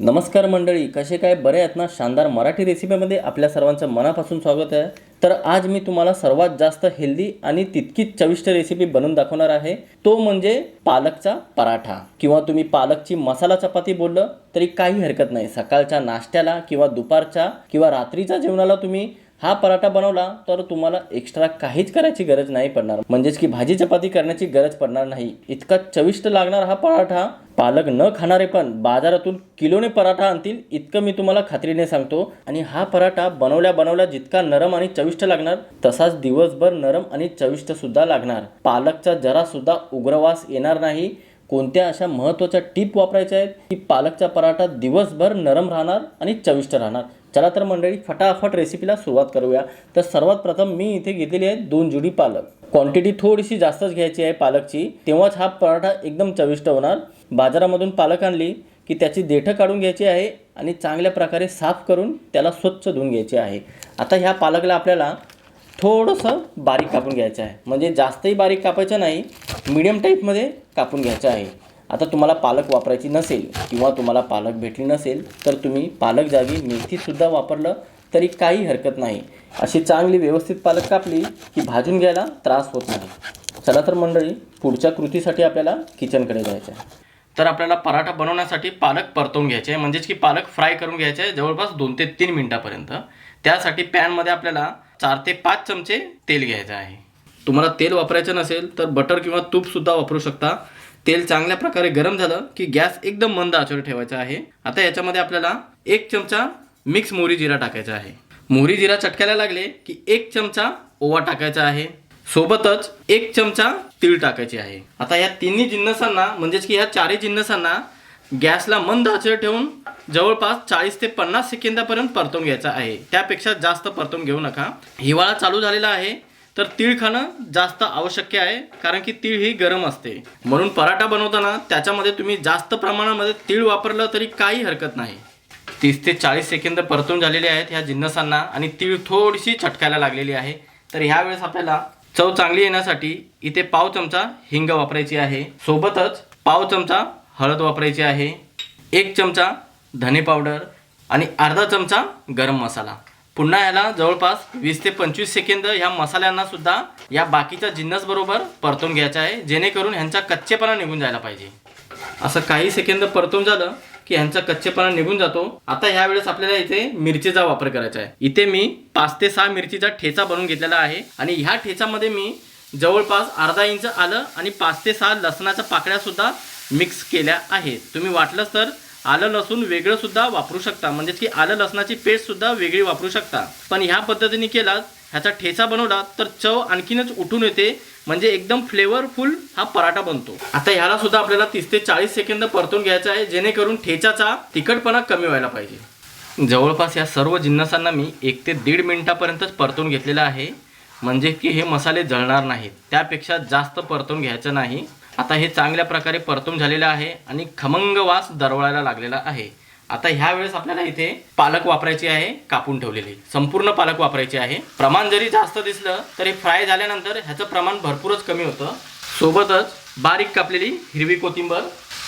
नमस्कार मंडळी कसे काय? बरे आहेत ना? शानदार मराठी रेसिपीमध्ये आपल्या सर्वांचं मनापासून स्वागत आहे. तर आज मी तुम्हाला सर्वात जास्त हेल्दी आणि तितकीच चविष्ट रेसिपी बनवून दाखवणार आहे. तो म्हणजे पालकचा पराठा. किंवा तुम्ही पालकची मसाला चपाती बोललं तरी काही हरकत नाही. सकाळच्या नाश्त्याला किंवा दुपारच्या किंवा रात्रीच्या जेवणाला तुम्ही हा पराठा बनवला तर तुम्हाला एक्स्ट्रा काहीच करायची गरज नाही पडणार. म्हणजेच की भाजी चपाती करण्याची गरज पडणार नाही. इतका चविष्ट लागणार हा पराठा पालक न खाणारे पण बाजारातून किलोने पराठा आणतील इतकं मी तुम्हाला खात्रीने सांगतो. आणि हा पराठा बनवल्या बनवल्या जितका नरम आणि चविष्ट लागणार तसाच दिवसभर नरम आणि चविष्ट सुद्धा लागणार. पालकचा जरा सुद्धा उग्रवास येणार नाही. कोणत्या अशा महत्त्वाच्या टीप वापरायच्या आहेत? की पालकचा पराठा दिवसभर नरम राहणार आणि चविष्ट राहणार. चला तर मंडळी फटाफट रेसिपीला सुरुवात करूया. तर सर्वात प्रथम मी इथे घेतलेली आहे दोन जुडी पालक. क्वांटिटी थोडीशी जास्तच घ्यायची आहे पालकची. तेव्हाच हा पराठा एकदम चविष्ट होणार. बाजारामधून पालक आणली की त्याची देठं काढून घ्यायची आहे आणि चांगल्या प्रकारे साफ करून त्याला स्वच्छ धुवून घ्यायचे आहे. आता ह्या पालकला आपल्याला थोडंसं बारीक कापून घ्यायचं आहे. म्हणजे जास्तही बारीक कापायचं नाही मिडियम टाईपमध्ये कापून घ्यायचं आहे. आता तुम्हाला पालक वापरायची नसेल किंवा तुम्हाला पालक भेटली नसेल तर तुम्ही पालक जागी मेथीसुद्धा वापरलं तरी काही हरकत नाही. अशी चांगली व्यवस्थित पालक कापली की भाजून घ्यायला त्रास होत नाही. चला तर मंडळी पुढच्या कृतीसाठी आपल्याला किचनकडे जायचं आहे तर आपल्याला पराठा बनवण्यासाठी पालक परतवून घ्यायचे आहे म्हणजेच की पालक फ्राय करून घ्यायचे आहे जवळपास दोन ते तीन मिनटापर्यंत. त्यासाठी पॅनमध्ये आपल्याला चार ते पाच चमचे तेल घ्यायचं आहे. तुम्हाला तेल वापरायचं नसेल तर बटर किंवा तूपसुद्धा वापरू शकता. तेल चांगल्या प्रकारे गरम झालं की गॅस एकदम मंद आचेवर ठेवायचा आहे. आता याच्यामध्ये आपल्याला एक चमचा मिक्स मोहरी जिरा टाकायचा आहे. मोहरी जिरा चटकायला लागले की एक चमचा ओवा टाकायचा आहे. सोबतच एक चमचा तीळ टाकायचे आहे. आता या तिन्ही जिन्नसांना म्हणजेच की या चारही जिन्नसांना गॅसला मंद आचेवर ठेवून जवळपास चाळीस ते पन्नास सेकंदापर्यंत परतून घ्यायचा आहे. त्यापेक्षा जास्त परतून घेऊ नका. हिवाळा चालू झालेला आहे. तर तीळ खाणं जास्त आवश्यक आहे कारण की तीळ ही गरम असते. म्हणून पराठा बनवताना त्याच्यामध्ये तुम्ही जास्त प्रमाणामध्ये तीळ वापरलं तरी काही हरकत नाही. तीस ते चाळीस सेकंद परतून झालेले आहेत ह्या जिन्नसांना आणि तीळ थोडीशी छटकायला लागलेली आहे. तर ह्यावेळेस आपल्याला चव चांगली येण्यासाठी इथे पाव चमचा हिंग वापरायची आहे. सोबतच पाव चमचा हळद वापरायची आहे. एक चमचा धने पावडर आणि अर्धा चमचा गरम मसाला. पुन्हा याला जवळपास वीस ते पंचवीस सेकंद ह्या मसाल्यांना सुद्धा या बाकीच्या जिन्नस बरोबर परतून घ्यायचा आहे जेणेकरून ह्यांचा कच्चेपणा निघून जायला पाहिजे. असं काही सेकंद परतून झालं की ह्यांचा कच्चेपणा निघून जातो. आता ह्या वेळेस आपल्याला इथे मिरचीचा वापर करायचा आहे. इथे मी पाच ते सहा मिरचीचा ठेचा बनवून घेतलेला आहे आणि ह्या ठेचामध्ये मी जवळपास अर्धा इंच आलं आणि पाच ते सहा लसणाच्या पाकळ्या सुद्धा मिक्स केल्या आहेत. तुम्ही वाटलंच तर आलं लसूण वेगळं सुद्धा वापरू शकता. म्हणजे की आलं लसणाची पेस्ट सुद्धा वेगळी वापरू शकता. पण ह्या पद्धतीने केला ह्याचा ठेचा बनवला तर चव आणखीनच उठून येते. म्हणजे एकदम फ्लेवरफुल हा पराठा बनतो. आता ह्याला सुद्धा आपल्याला तीस ते चाळीस सेकंद परतून घ्यायचा आहे जेणेकरून ठेचाचा तिखटपणा कमी व्हायला पाहिजे. जवळपास या सर्व जिन्नसांना मी एक ते दीड मिनिटापर्यंतच परतून घेतलेलं आहे. म्हणजे की हे मसाले जळणार नाहीत. त्यापेक्षा जास्त परतून घ्यायचं नाही. आता हे चांगल्या प्रकारे परतून झालेलं आहे आणि खमंग वास दरवळायला लागलेला आहे. आता ह्या वेळेस आपल्याला इथे पालक वापरायची आहे कापून ठेवलेली. संपूर्ण पालक वापरायची आहे. प्रमाण जरी जास्त दिसलं तरी फ्राय झाल्यानंतर ह्याचं प्रमाण भरपूरच कमी होतं. सोबतच बारीक कापलेली हिरवी कोथिंबर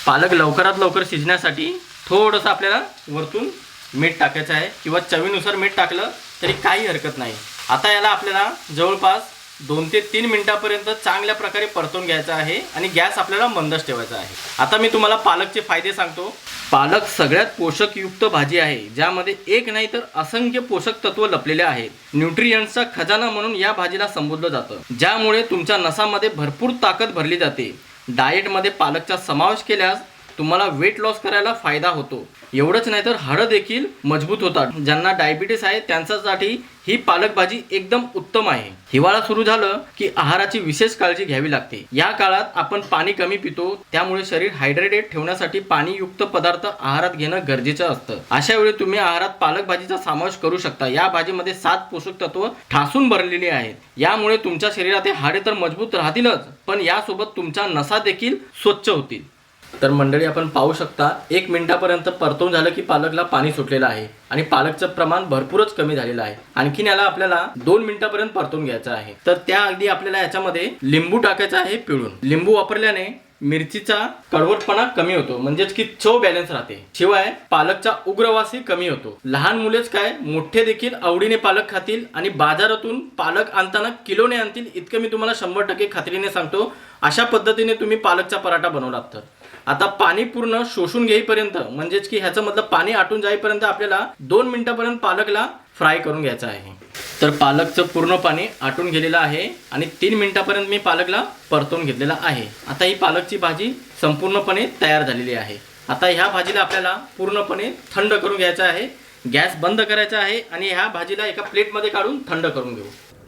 पालक लवकरात लवकर शिजण्यासाठी थोडंसं आपल्याला वरतून मीठ टाकायचं आहे. किंवा चवीनुसार मीठ टाकलं तरी काही हरकत नाही. आता याला आपल्याला जवळपास दोन ते तीन मिनिटापर्यंत चांगल्या प्रकारे परतून घ्यायचा आहे आणि गॅस आपल्याला मंदच ठेवायचा आहे. आता मी तुम्हाला पालकचे फायदे सांगतो. पालक सगळ्यात पोषकयुक्त भाजी आहे ज्यामध्ये एक नाही तर असंख्य पोषक तत्व लपलेले आहेत. न्यूट्रियंट्सचा खजाना म्हणून या भाजीला संबोधलं जातं. ज्यामुळे तुमच्या नसामध्ये भरपूर ताकद भरली जाते. डाएटमध्ये पालकचा समावेश केल्यास तुम्हाला वेट लॉस करायला फायदा होतो. एवढंच नाही तर हाडं देखील मजबूत होतात. ज्यांना डायबिटीस आहे त्यांच्यासाठी ही पालक भाजी एकदम उत्तम आहे. हिवाळा सुरू झालं की आहाराची विशेष काळजी घ्यावी लागते. या काळात आपण पाणी कमी पितो त्यामुळे शरीर हायड्रेटेड ठेवण्यासाठी पाणीयुक्त पदार्थ आहारात घेणं गरजेचं असतं. अशा वेळी तुम्ही आहारात पालक भाजीचा समावेश करू शकता. या भाजीमध्ये सात पोषक तत्व ठासून भरलेली आहेत. यामुळे तुमच्या शरीरात हाडे तर मजबूत राहतीलच पण यासोबत तुमच्या नसा देखील स्वच्छ होतील. तर मंडळी आपण पाहू शकता एक मिनिटापर्यंत परतवून झालं की पालकला पाणी सुटलेलं आहे आणि पालकचं प्रमाण भरपूरच कमी झालेलं आहे. आणखीन याला आपल्याला दोन मिनिटापर्यंत परतून घ्यायचं आहे. तर त्या अगदी आपल्याला याच्यामध्ये लिंबू टाकायचा आहे पिळून. लिंबू वापरल्याने मिरचीचा कडवटपणा कमी होतो. म्हणजेच की चव बॅलन्स राहते. शिवाय पालकचा उग्रवासही कमी होतो. लहान मुलेच काय मोठे देखील आवडीने पालक खातील आणि बाजारातून पालक आणताना किलोने आणतील इतकं मी तुम्हाला शंभर टक्के खात्रीने सांगतो. अशा पद्धतीने तुम्ही पालकचा पराठा बनवलात तर. आता पाणी पूर्ण शोषून घेईपर्यंत म्हणजेच की ह्याचं मतलब पाणी आटून जाईपर्यंत आपल्याला दोन मिनिटापर्यंत पालकला फ्राय करून घ्यायचं आहे. तर पालकचं पूर्ण पाणी आटून गेलेलं आहे आणि तीन मिनिटापर्यंत मी पालकला परतून घेतलेला आहे. आता ही पालकची भाजी संपूर्णपणे तयार झालेली आहे. आता ह्या भाजीला आपल्याला पूर्णपणे थंड करून घ्यायचं आहे. गॅस बंद करायचा आहे आणि ह्या भाजीला एका प्लेटमध्ये काढून थंड करून घेऊ.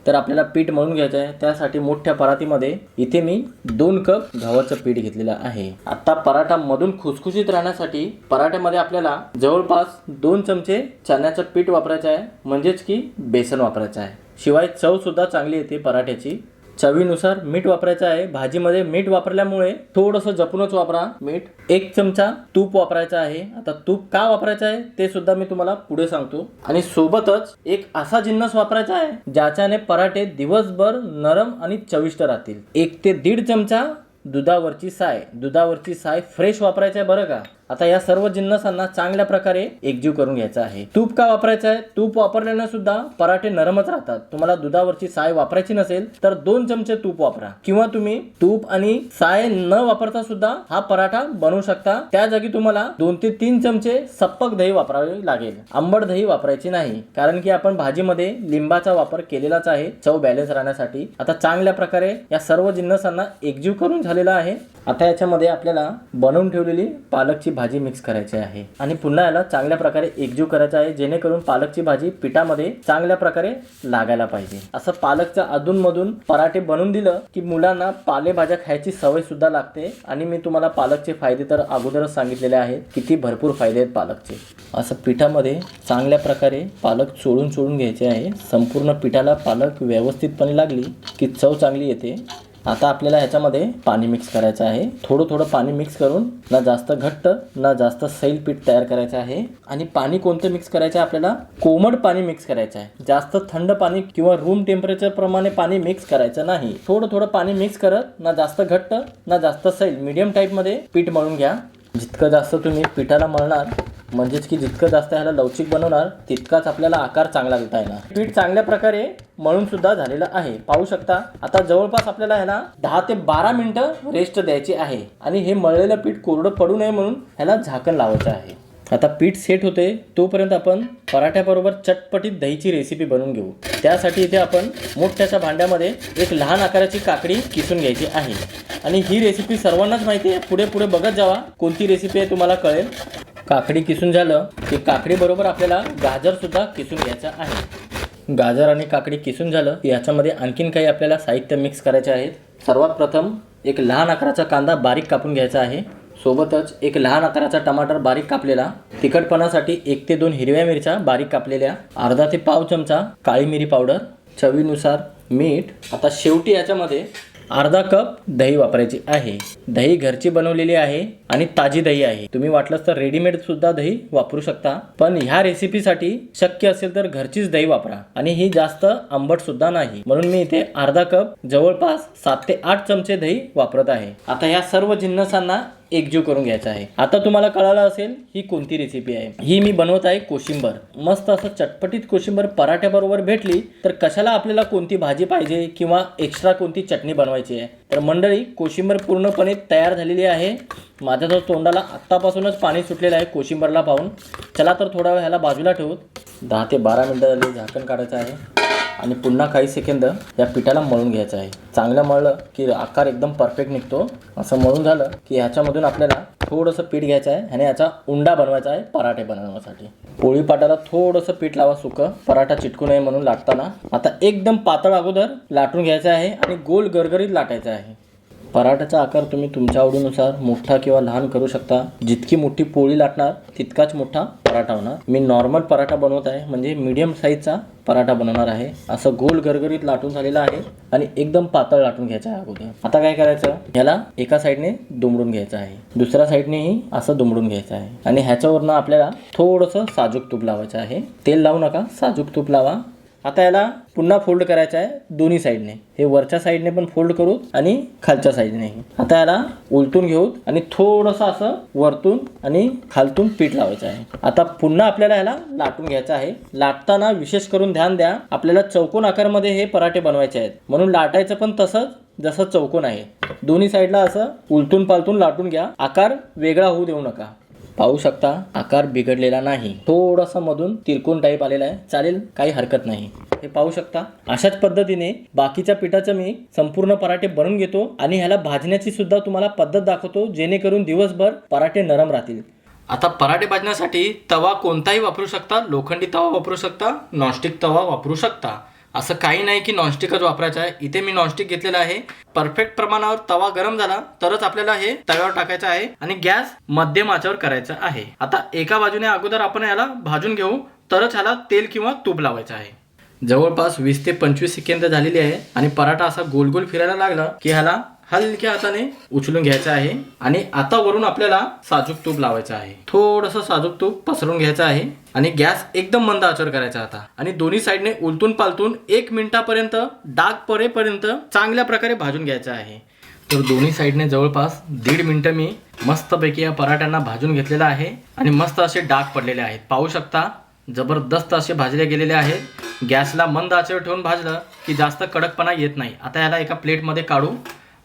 तर आपल्याला पीठ मळून घ्यायचं आहे. त्यासाठी मोठ्या परातीमध्ये इथे मी दोन कप गव्हाचं पीठ घेतलेलं आहे. आता पराठा मधून खुसखुशीत राहण्यासाठी पराठ्यामध्ये आपल्याला जवळपास दोन चमचे चण्याचं पीठ वापरायचं आहे. म्हणजेच की बेसन वापरायचं आहे. शिवाय चव सुद्धा चांगली येते पराठ्याची. चवीनुसार मीठ वापरायचं आहे. भाजीमध्ये मीठ वापरल्यामुळे थोडंसं जपूनच वापरा. मीठ? एक चमचा तूप वापरायचं आहे. आता तूप का वापरायचं आहे ते सुद्धा मी तुम्हाला पुढे सांगतो. आणि सोबतच एक असा जिन्नस वापरायचा आहे ज्याच्याने पराठे दिवसभर नरम आणि चविष्ट राहतील. एक ते दीड चमचा दुधावरची साय. दुधावरची साय फ्रेश वापरायचं आहे बरं का? आता या सर्व जिन्नसांना चांगल्या प्रकारे एकजीव करून घ्यायचं आहे. तूप का वापरायचं आहे तूप वापरल्यानं सुद्धा पराठे नरमच राहतात. तुम्हाला दुधावरची साय वापरायची नसेल तर दोन चमचे तूप वापरा. किंवा तुम्ही तूप आणि साय न वापरता सुद्धा हा पराठा बनवू शकता. त्या जागी तुम्हाला दोन ते तीन चमचे सप्पक दही वापरावे लागेल. आंबट दही वापरायची नाही कारण की आपण भाजीमध्ये लिंबाचा वापर केलेलाच आहे. चव बॅलन्स राहण्यासाठी. आता चांगल्या प्रकारे या सर्व जिन्नसांना एकजीव करून झालेला आहे. आता याच्यामध्ये आपल्याला बनवून ठेवलेली पालकची भाजी भाजी मिक्स करायची आहे. आणि पुन्हा याला चांगल्या प्रकारे एकजीव करायचा आहे जेणेकरून पालकची भाजी पिठामध्ये चांगल्या प्रकारे लागायला पाहिजे. असं पालकचं अधूनमधून पराठे बनवून दिलं की मुलांना पालेभाज्या खायची सवय सुद्धा लागते. आणि मी तुम्हाला पालकचे फायदे तर अगोदरच सांगितलेले आहेत किती भरपूर फायदे आहेत पालकचे. असं पिठामध्ये चांगल्या प्रकारे पालक चोळून चोळून घ्यायचे आहे. संपूर्ण पिठाला पालक व्यवस्थितपणे लागली की चव चांगली येते. आता आपल्याला ह्याच्यामध्ये पाणी मिक्स करायचं आहे. थोडं थोडं पाणी मिक्स करून ना जास्त घट्ट ना जास्त सैल पीठ तयार करायचं आहे. आणि पाणी कोणतं मिक्स करायचं आहे आपल्याला? कोमट पाणी मिक्स करायचं आहे. जास्त थंड पाणी किंवा रूम टेम्परेचर प्रमाणे पाणी मिक्स करायचं नाही. थोडं थोडं पाणी मिक्स करत ना जास्त घट्ट ना जास्त सैल मीडियम टाईपमध्ये पीठ मळून घ्या. जितकं जास्त तुम्ही पिठाला मळणार म्हणजेच की जितकं जास्त ह्याला लवचिक बनवणार तितकाच आपल्याला आकार चांगला देता येणार. पीठ चांगल्या प्रकारे मळून सुद्धा झालेलं आहे. पाहू शकता आता जवळपास आपल्याला ह्याला दहा ते बारा मिनिटं रेस्ट द्यायची आहे. आणि हे मळलेलं पीठ कोरडं पडू नये म्हणून ह्याला झाकण लावायचं आहे. आता पीठ सेट होते तोपर्यंत आपण पराठ्याबरोबर चटपटीत दहीची रेसिपी बनवून घेऊ. त्यासाठी इथे आपण मोठ्याच्या भांड्यामध्ये एक लहान आकाराची काकडी किसून घ्यायची आहे. आणि ही रेसिपी सर्वांनाच माहिती आहे. पुढे पुढे बघत जावा. कोणती रेसिपी आहे तुम्हाला कळेल. काकडी किसून झालं की काकडीबरोबर आपल्याला गाजरसुद्धा किसून घ्यायचं आहे. गाजर आणि काकडी किसून झालं की याच्यामध्ये आणखीन काही आपल्याला साहित्य मिक्स करायचे आहेत. सर्वात प्रथम एक लहान आकाराचा कांदा बारीक कापून घ्यायचा आहे. सोबतच एक लहान आकाराचा टमाटर बारीक कापलेला तिखटपणासाठी एक ते दोन हिरव्या मिरच्या बारीक कापलेल्या अर्धा ते पाव चमचा काळी मिरी पावडर चवीनुसार मीठ आता शेवटी याच्यामध्ये अर्धा कप दही वापरायची आहे. दही घरची बनवलेली आहे आणि ताजी दही आहे. तुम्ही वाटलंच तर रेडीमेड सुद्धा दही वापरू शकता. पण ह्या रेसिपीसाठी शक्य असेल तर घरचीच दही वापरा. आणि ही जास्त आंबट सुद्धा नाही. म्हणून मी इथे अर्धा कप जवळपास सात ते आठ चमचे दही वापरत आहे. आता ह्या सर्व जिन्नसांना एकजीव करून घ्यायचा आहे. आता तुम्हाला कळालं असेल ही कोणती रेसिपी आहे? ही मी बनवत आहे कोशिंबर. मस्त असं चटपटीत कोशिंबर पराठ्याबरोबर भेटली तर कशाला आपल्याला कोणती भाजी पाहिजे किंवा एक्स्ट्रा कोणती चटणी बनवायची आहे? तर मंडळी कोशिंबर पूर्णपणे तयार झालेली आहे. माझ्या तर तोंडाला आत्तापासूनच पाणी सुटलेलं आहे कोशिंबरला पाहून. चला तर थोडा वेळ ह्याला बाजूला ठेवू. दहा ते बारा मिनटं झाली झाकण काढायचं आहे. आणि पुन्हा काही सेकंद या पिठाला मळून घ्यायचं आहे. चांगलं मळलं की आकार एकदम परफेक्ट निघतो. असं मळून झालं की ह्याच्यामधून आपल्याला थोडंसं पीठ घ्यायचं आहे आणि याचा उंडा बनवायचा आहे पराठे बनवण्यासाठी. पोळी पाटाला थोडंसं पीठ लावा सुकं. पराठा चिटकू नये म्हणून लाटताना. आता एकदम पातळ अगोदर लाटून घ्यायचं आहे आणि गोल गरगरीत लाटायचं आहे. पराठ्याचा आकार तुम्ही तुमच्या आवडीनुसार मोठा किंवा लहान करू शकता. जितकी मोठी पोळी लाटणार तितकाच मोठा पराठा होणार. मी नॉर्मल पराठा बनवत आहे म्हणजे मीडियम साईजचा पराठा बनवणार आहे. असं गोल गरगरीत लाटून झालेला आहे आणि एकदम पातळ लाटून घ्यायचं आहे अगोदर. आता काय करायचं? ह्याला एका साईडने दुमडून घ्यायचं आहे. दुसऱ्या साईडनेही असं दुमडून घ्यायचं आहे. आणि ह्याच्यावरनं आपल्याला थोडंसं साजूक तूप लावायचं आहे. तेल लावू नका साजूक तूप लावा. आता याला पुन्हा फोल्ड करायचं आहे दोन्ही साईडने. हे वरच्या साईडने पण फोल्ड करू आणि खालच्या साईडने आता याला उलटून घेऊ आणि थोडंसं असं वरतून आणि खालतून पीठ लावायचं आहे. आता पुन्हा आपल्याला याला लाटून घ्यायचं आहे. लाटताना विशेष करून ध्यान द्या आपल्याला चौकोन आकारमध्ये हे पराठे बनवायचे आहेत. म्हणून लाटायचं पण तसंच जसं चौकोन आहे. दोन्ही साईडला असं उलटून पालटून लाटून घ्या. आकार वेगळा होऊ देऊ नका. पाहू शकता आकार बिघडलेला नाही. थोडासा मधून तिरकून टाईप आलेला आहे. चालेल काही हरकत नाही. हे पाहू शकता. अशाच पद्धतीने बाकीच्या पिठाचं मी संपूर्ण पराठे बनवून घेतो आणि ह्याला भाजण्याची सुद्धा तुम्हाला पद्धत दाखवतो जेणेकरून दिवसभर पराठे नरम राहतील. आता पराठे भाजण्यासाठी तवा कोणताही वापरू शकता. लोखंडी तवा वापरू शकता. नॉनस्टिक तवा वापरू शकता. असं काही नाही की नॉनस्टिकच वापरायचं आहे. इथे मी नॉनस्टिक घेतलेलं आहे. परफेक्ट प्रमाणावर तवा गरम झाला तरच आपल्याला हे तव्यावर टाकायचं आहे आणि गॅस मध्यम आचेवर करायचा आहे. आता एका बाजूने अगोदर आपण याला भाजून घेऊ तरच ह्याला तेल किंवा तूप लावायचं आहे. जवळपास वीस ते पंचवीस सेकंद झालेली आहे आणि पराठा असा गोल गोल फिरायला लागला की ह्याला हलक्या हाताने उचलून घ्यायचं आहे आणि आता वरून आपल्याला साजूक तूप लावायचं आहे. थोडंसं साजूक तूप पसरून घ्यायचं आहे आणि गॅस एकदम मंद आचर करायचा आता. आणि दोन्ही साईडने उलटून पालटून एक मिनिटापर्यंत डाग पडेपर्यंत चांगल्या प्रकारे भाजून घ्यायचं आहे. तर दोन्ही साईडने जवळपास दीड मिनिटं मी मस्तपैकी या पराठ्यांना भाजून घेतलेलं आहे आणि मस्त असे डाग पडलेले आहेत. पाहू शकता जबरदस्त असे भाजले गेलेले आहेत गॅसला मंद आचेवर ठेवून भाजलं की जास्त कडकपणा येत नाही. आता याला एका प्लेटमध्ये काढू.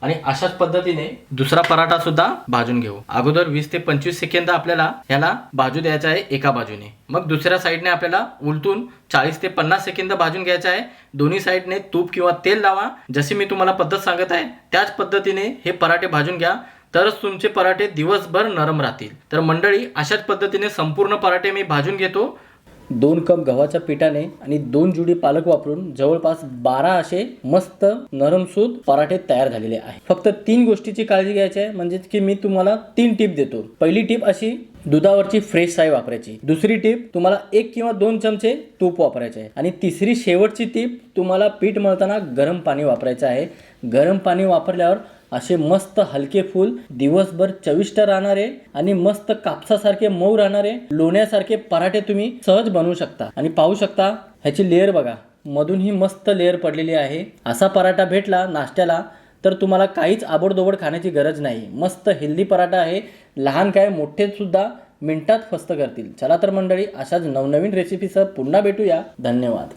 आणि अशाच पद्धतीने दुसरा पराठा सुद्धा भाजून घेऊ. अगोदर वीस ते पंचवीस सेकंद आपल्याला ह्याला भाजू द्यायचा आहे एका बाजूने. मग दुसऱ्या साईडने आपल्याला उलटून चाळीस ते पन्नास सेकंद भाजून घ्यायचं आहे. दोन्ही साईडने तूप किंवा तेल लावा. जशी मी तुम्हाला पद्धत सांगत आहे त्याच पद्धतीने हे पराठे भाजून घ्या. तरच तुमचे पराठे दिवसभर नरम राहतील. तर मंडळी अशाच पद्धतीने संपूर्ण पराठे मी भाजून घेतो. दोन कप गव्हाच्या पिठाने आणि दोन जुडी पालक वापरून जवळपास बारा असे मस्त नरमसूद पराठे तयार झालेले आहे फक्त तीन गोष्टीची काळजी घ्यायची आहे म्हणजेच की मी तुम्हाला तीन टीप देतो. पहिली टीप अशी दुधावरची फ्रेश साय वापरायची. दुसरी टीप तुम्हाला एक किंवा दोन चमचे तूप वापरायचे आहे. आणि तिसरी शेवटची टीप तुम्हाला पीठ मळताना गरम पाणी वापरायचं आहे. गरम पाणी वापरल्यावर असे मस्त हलके फूल दिवसभर चविष्ट राहणारे आणि मस्त कापसासारखे मऊ राहणारे लोण्यासारखे पराठे तुम्ही सहज बनवू शकता. आणि पाहू शकता ह्याची लेअर बघा. मधून ही मस्त लेअर पडलेली आहे. असा पराठा भेटला नाश्त्याला तर तुम्हाला काहीच आबडदोबड खाण्याची गरज नाही. मस्त हेल्दी पराठा आहे. लहान काय मोठे सुद्धा मिनिटात फस्त करतील. चला तर मंडळी अशाच नवनवीन रेसिपीसह पुन्हा भेटूया. धन्यवाद.